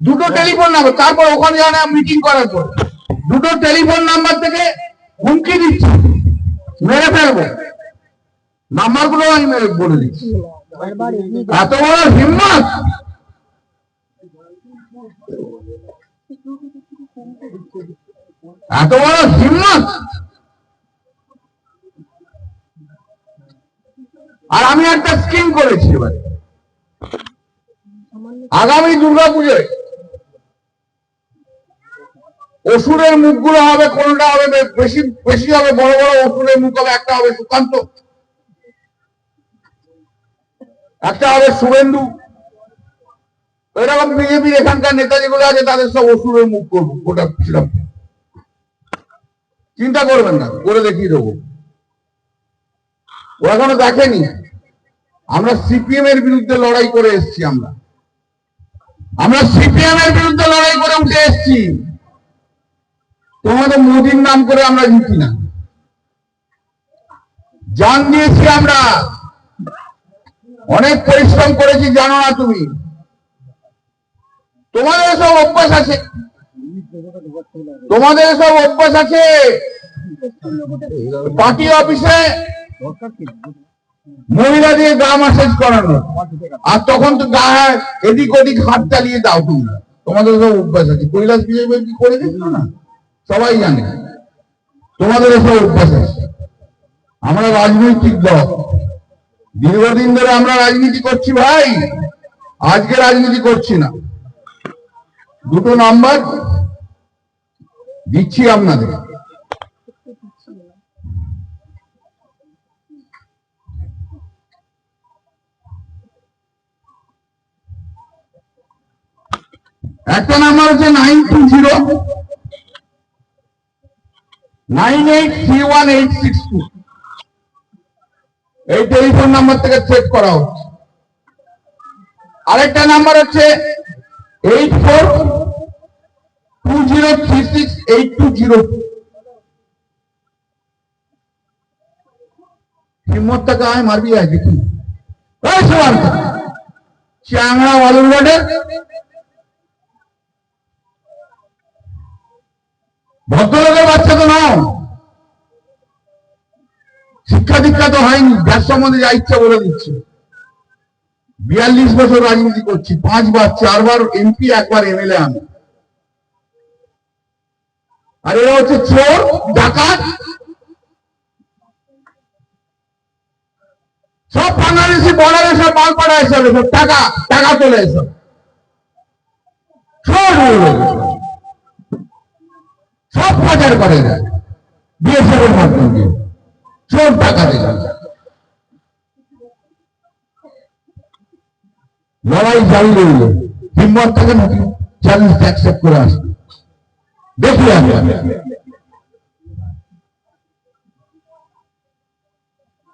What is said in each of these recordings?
দুটো telephone number তারপর ওখানে যাওয়া মিটিং করার পর দুটো টেলিফোন নাম্বার থেকে হুমকি দিচ্ছি। মেরে ফেলব। নাম্বারগুলো আমি মেরে বলে দিচ্ছি। এত বড় হিম্মত! এত বড় হিম্মত! আর আমি একটা স্কিম করেছি এবারে। আগামী দুর্গা পুজোয় অসুরের মুখগুলো হবে, কোনটা হবে বেশি বেশি হবে, বড় বড় অসুরের মুখ হবে, একটা হবে সুকান্ত। একটা হবে শুভেন্দু। এরকম বিজেপির এখানকার নেতা যেগুলো আছে, তাদের সব অসুরের মুখ করব গোটা ছিলাম। চিন্তা করবেন না, করে দেখিয়ে দেবো। ও এখনও দেখেনি। আমরা সিপিএম এর বিরুদ্ধে লড়াই করে এসেছি আমরা। আমরা সিপিএম এর বিরুদ্ধে লড়াই করে উঠে এসেছি। তোমাদের মোদির নাম করে আমরা জিতি না। জান দিয়েছি আমরা। অনেক পরিশ্রম করেছি, জানো না তুমি। তোমাদের সব অভ্যাস আছে। তোমাদের সব অভ্যাস আছে। পার্টি অফিসে মহিলা দিয়ে গা মাসাজ করানো। আর তখন তো গা এদিক ওদিক হাত চালিয়ে দাও তুমি। তোমাদের সব অভ্যাস আছে। কৈলাস বিজেপি কি করে দিচ্ছিল না সবাই জানে। তোমাদের সব অভ্যাস আছে। আমরা রাজনৈতিক দল। দীর্ঘদিন ধরে আমরা রাজনীতি করছি ভাই। আজকে রাজনীতি করছি না। দুটো নাম্বার দিচ্ছি আপনাদের। একটা নাম্বার হচ্ছে nine two zero nine eight three one eight six two এই টেলিফোন নাম্বার থেকে চেক করা হচ্ছে। আরেকটা নাম্বার হচ্ছে eight four two zero three six eight two zero টাকা আমি মারবি আজকে কি ওই সুমান্ত চ্যাংড়া বালুরঘাটে ভদ্রলোকের বাচ্চা তো নাও শিক্ষা দীক্ষা তো হয়নি যার সম্বন্ধে যা ইচ্ছা বলে দিচ্ছে। বিয়াল্লিশ বছর রাজনীতি করছি পাঁচবার চারবার এমপি, একবার এমএলএ আমি। আর এরা হচ্ছে চোর, ডাকাত। সব বাংলাদেশি বর্ডারে সব মালপাড়া এসব টাকা টাকা চলে এসব। সব সব পাচার করে এরা বিএসএফ এর মাধ্যমে। দিয়ে। সব টাকা দিয়ে লড়াই জারি রইল। হিম্মত থাকে নাকি চ্যালেঞ্জ অ্যাকসেপ্ট করে আসবে। দেখি আমরা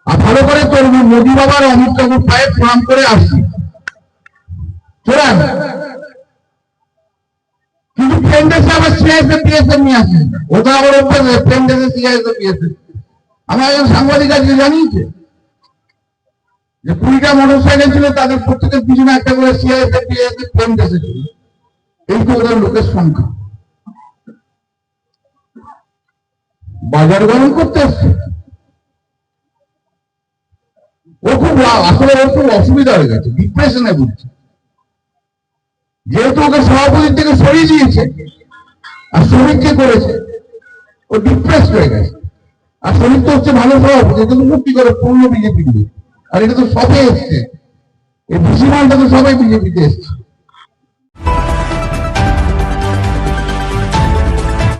আর ভালো করে তোর মোদী বাবার অমিত বাবুর পায়ে প্রণাম করে আসছি। এসে আবার সিআইএসএফ পিএসএফ নিয়ে আসে ওটা আবার অভ্যাস এসে সিআইএসএফ পিএসএফ আমার একজন সাংবাদিক আজকে জানিয়েছে যে কুড়িটা মোটর ছিল, তাদের প্রত্যেকের পিছনে একটা করে সিআইএসএফ পিএসএফ ফ্রেন্ড এসেছিল। এই তো ওদের লোকের সংখ্যা। বাজার গরম করতে এসছে। ও খুব আসলে ওর খুব অসুবিধা হয়ে গেছে ডিপ্রেশনে বুঝছে যেহেতু ওকে সভাপতির থেকে সরিয়ে দিয়েছে আর শ্রমিককে করেছে? ও ডিপ্রেস হয়ে গেছে। আর শ্রমিক তো হচ্ছে ভালো সব এটা তো মুক্তি করে, পূর্ণ বিজেপি আর এটা তো সবে এসছে। এই ভুসিমালটা তো সবাই বিজেপিতে এসছে।